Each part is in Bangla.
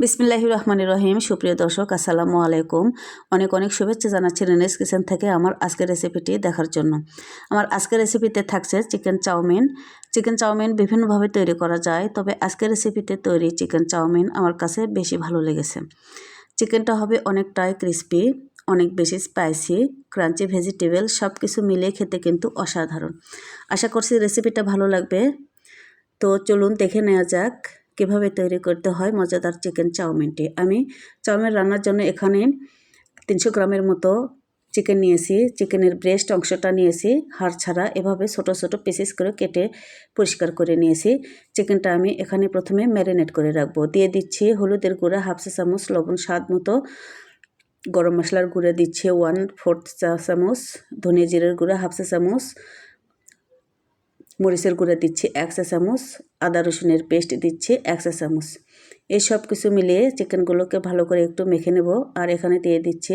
বিসমিল্লাহ রহমান রহিম। সুপ্রিয় দর্শক, আসসালামু আলাইকুম। অনেক অনেক শুভেচ্ছা জানাচ্ছি রেনেস কিচেন থেকে আমার আজকের রেসিপিটি দেখার জন্য। আমার আজকের রেসিপিতে থাকছে চিকেন চাউমিন। চিকেন চাউমিন বিভিন্নভাবে তৈরি করা যায়, তবে আজকের রেসিপিতে তৈরি চিকেন চাউমিন আমার কাছে বেশি ভালো লেগেছে। চিকেনটা হবে অনেকটাই ক্রিস্পি অনেক বেশি স্পাইসি ক্রাঞ্চি ভেজিটেবল সব কিছু মিলিয়ে খেতে কিন্তু অসাধারণ। আশা করছি রেসিপিটা ভালো লাগবে। তো চলুন দেখে নেওয়া যাক। কীভাবে তৈরি করতে হয় মজাদার চিকেন চাউমিনটি। আমি চাউমিন রান্নার জন্য এখানে তিনশো গ্রামের মতো চিকেন নিয়েছি। চিকেনের ব্রেস্ট অংশটা নিয়েছি, হাড় ছাড়া। এভাবে ছোট ছোট পিসেস করে কেটে পরিষ্কার করে নিয়েছি। চিকেনটা আমি এখানে প্রথমে ম্যারিনেট করে রাখব। দিয়ে দিচ্ছি হলুদের গুঁড়া হাফ চা চামচ লবণ স্বাদ মতো। গরম মশলার গুঁড়া দিচ্ছে ওয়ান ফোর্থ চা চামচ। ধনিয়া জিরের গুঁড়া হাফ চা চামচ। মরিচের গুঁড়া দিচ্ছি এক চা চামচ, আদা রসুনের পেস্ট দিচ্ছি এক চা চামচ। এই সব কিছু মিলিয়ে চিকেনগুলোকে ভালো করে একটু মেখে নেব আর এখানে দিয়ে দিচ্ছি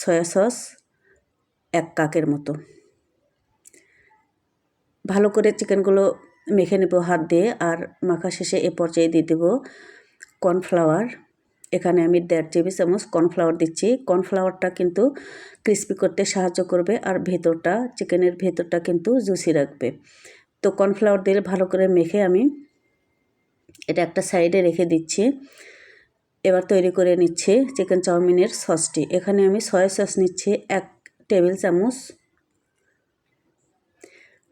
সয়া সস এক কাকের মতো। ভালো করে চিকেনগুলো মেখে নেব হাত দিয়ে আর মাখা শেষে এ পর্যায়ে দিয়ে দেবো কর্নফ্লাওয়ার। এখানে আমি দেড় টেবিল চামচ কর্নফ্লাওয়ার দিচ্ছি। কর্নফ্লাওয়ারটা কিন্তু ক্রিস্পি করতে সাহায্য করবে আর ভেতরটা, চিকেনের ভেতরটা কিন্তু জুসি রাখবে। তো কর্নফ্লাওয়ার দিয়ে ভালো করে মেখে আমি এটা একটা সাইডে রেখে দিচ্ছি। এবার তৈরি করে নিচ্ছে চিকেন চাউমিনের সসটি এখানে আমি সয়া সস নিচ্ছি, এক টেবিল চামচ।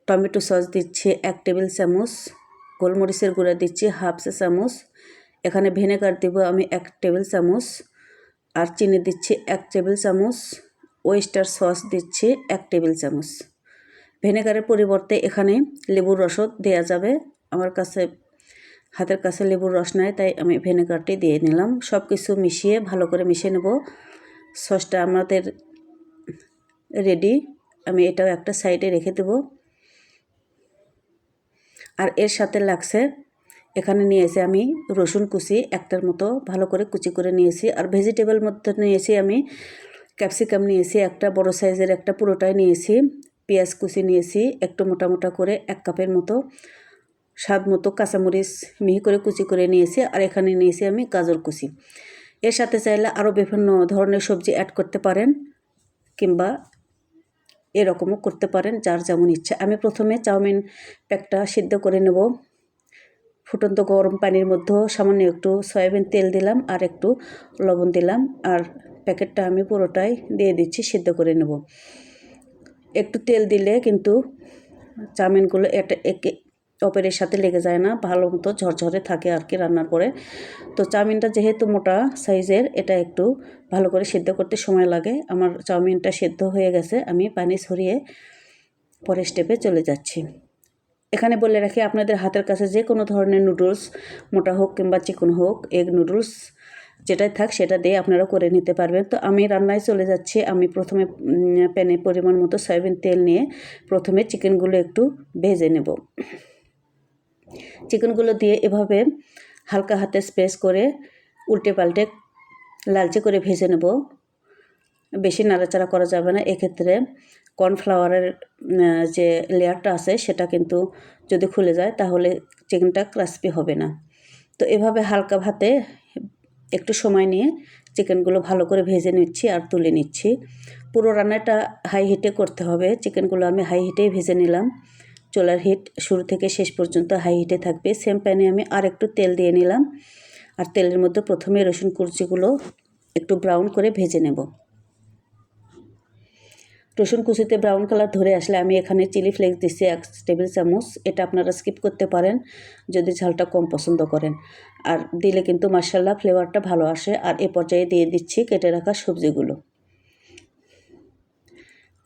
টমেটো সস দিচ্ছি, এক টেবিল চামচ। গোলমরিচের গুঁড়া দিচ্ছি হাফ চা চামচ। এখানে ভিনেগার দেব আমি এক টেবিল চামচ। আর চিনি দিচ্ছি, এক টেবিল চামচ। ওয়েস্টার সস দিচ্ছি, এক টেবিল চামচ। ভিনেগারের পরিবর্তে এখানে লেবুর রসও দেওয়া যাবে। আমার কাছে, হাতের কাছে লেবুর রস নাই, তাই আমি ভিনেগারটি দিয়ে নিলাম। সব কিছু মিশিয়ে ভালো করে মিশিয়ে নেব। সসটা আমাদের রেডি। আমি এটাও একটা সাইডে রেখে দেব। আর এর সাথে লাগছে, এখানে নিয়েছি আমি রসুন কুচি একটার মতো ভালো করে কুচি করে নিয়েছি। আর ভেজিটেবল মধ্যে নিয়েছি আমি ক্যাপসিকাম নিয়েছি, একটা বড় সাইজের একটা পুরোটাই নিয়েছি। পেঁয়াজ কুচি নিয়েছি, একটু মোটা মোটা করে এক কাপের মতো। স্বাদ মতো কাঁচামরিচ মিহি করে কুচি করে নিয়েছি আর এখানে নিয়েছি আমি গাজর কুচি। এর সাথে চাইলে আরও বিভিন্ন ধরনের সবজি অ্যাড করতে পারেন কিংবা এরকমও করতে পারেন যার যেমন ইচ্ছা। আমি প্রথমে চাউমিন প্যাকটা সিদ্ধ করে নেব। ফুটন্ত গরম পানির মধ্যে সামান্য একটু সয়াবিন তেল দিলাম আর একটু লবণ দিলাম আর প্যাকেটটা আমি পুরোটাই দিয়ে দিচ্ছি, সিদ্ধ করে নেব। একটু তেল দিলে কিন্তু চাউমিনগুলো এটা একে অপরের সাথে লেগে যায় না, ভালো মতো ঝরঝরে থাকে আর কি রান্নার পরে। তো চাউমিনটা যেহেতু মোটা সাইজের, এটা একটু ভালো করে সেদ্ধ করতে সময় লাগে। আমার চাউমিনটা সেদ্ধ হয়ে গেছে, আমি পানি ছড়িয়ে পরের স্টেপে চলে যাচ্ছি। এখানে বলে রাখি, আপনাদের হাতের কাছে যে কোনো ধরনের নুডলস মোটা হোক কিংবা চিকন হোক এগ নুডলস যেটাই থাক সেটা দিয়ে আপনারা করে নিতে পারবেন। তো আমি রান্নায় চলে যাচ্ছি। আমি প্রথমে প্যানে পরিমাণ মতো সয়াবিন তেল নিয়ে প্রথমে চিকেনগুলো একটু ভেজে নেব। চিকেনগুলো দিয়ে এভাবে হালকা হাতে স্পেস করে উল্টে পাল্টে লালচে করে ভেজে নেব। বেশি নাড়াচাড়া করা যাবে না। এক্ষেত্রে কর্নফ্লাওয়ারের যে লেয়ারটা আছে সেটা কিন্তু যদি খুলে যায় তাহলে চিকেনটা ক্রাসপি হবে না। তো এভাবে হালকা ভাতে একটু সময় নিয়ে চিকেনগুলো ভালো করে ভেজে নিচ্ছি আর তুলে নিচ্ছি। পুরো রান্নাটা হাই হিটে করতে হবে। চিকেনগুলো আমি হাই হিটেই ভেজে নিলাম। চোলার হিট শুরু থেকে শেষ পর্যন্ত হাই হিটে থাকবে। সেম প্যানে আমি আর একটু তেল দিয়ে নিলাম। আর তেলের মধ্যে প্রথমে রসুন কুচিগুলো একটু ব্রাউন করে ভেজে নেব। রসুন কুচিতে ব্রাউন কালার ধরে আসলে আমি এখানে চিলি ফ্লেক্স দিচ্ছি, এক টেবিল চামচ। এটা আপনারা স্কিপ করতে পারেন, যদি ঝালটা কম পছন্দ করেন। আর দিলে কিন্তু মার্শাল্লাহ ফ্লেভারটা ভালো আসে। আর এ পর্যায়ে দিয়ে দিচ্ছি কেটে রাখা সবজিগুলো।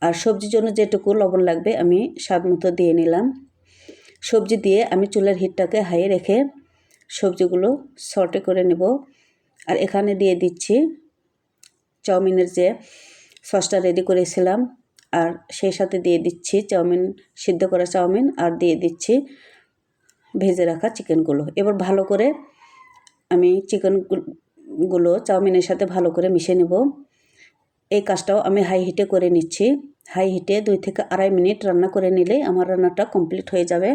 আর সবজির জন্য যেটুকু লবণ লাগবে আমি স্বাদ মতো দিয়ে নিলাম। সবজি দিয়ে আমি চুলার হিটটাকে হাইয়ে রেখে সবজিগুলো সর্টে করে নেব। আর এখানে দিয়ে দিচ্ছি চাউমিনের যে সসটা রেডি করেছিলাম আর সেই সাথে দিয়ে দিচ্ছি চাউমিন, সিদ্ধ করা চাউমিন আর দিয়ে দিচ্ছি ভেজে রাখা চিকেনগুলো। এবার ভালো করে আমি চিকেনগুলো চাউমিনের সাথে ভালো করে মিশিয়ে নেব। এই কাজটাও আমি হাই হিটে করে নিচ্ছি। হাই হিটে দুই থেকে আড়াই মিনিট রান্না করে নিলে আমার রান্নাটা কমপ্লিট হয়ে যাবে।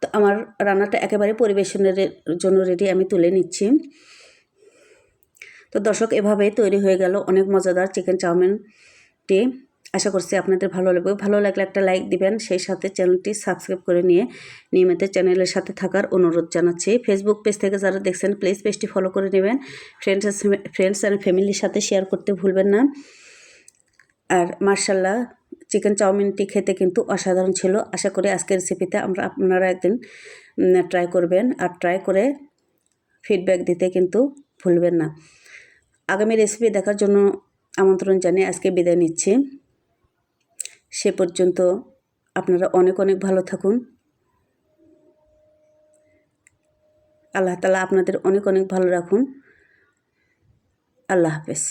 তো আমার রান্নাটা একেবারে পরিবেশনের জন্য রেডি আমি তুলে নিচ্ছি। তো দর্শক এভাবে তৈরি হয়ে গেল অনেক মজাদার চিকেন চাউমিনটি আশা করছি আপনাদের ভালো লাগবে। ভালো লাগলে একটা লাইক দিবেন, সেই সাথে চ্যানেলটি সাবস্ক্রাইব করে নিয়ে নিয়মিত চ্যানেলের সাথে থাকার অনুরোধ জানাচ্ছি। ফেসবুক পেজ থেকে যারা দেখছেন প্লিজ পেজটি ফলো করে নেবেন। ফ্রেন্ডস ফ্রেন্ডস অ্যান্ড ফ্যামিলির সাথে শেয়ার করতে ভুলবেন না। আর মার্শাল্লাহ চিকেন চাউমিনটি খেতে কিন্তু অসাধারণ ছিল। আশা করি আজকের রেসিপিতে আমরা আপনারা একদিন ট্রাই করবেন। আর ট্রাই করে ফিডব্যাক দিতে কিন্তু ভুলবেন না। আগামী রেসিপি দেখার জন্য আমন্ত্রণ জানিয়ে আজকে বিদায় নিচ্ছি। সে পর্যন্ত আপনারা অনেক অনেক ভালো থাকুন। আল্লাহ তালা আপনাদের অনেক অনেক ভালো রাখুন। আল্লাহ হাফেজ।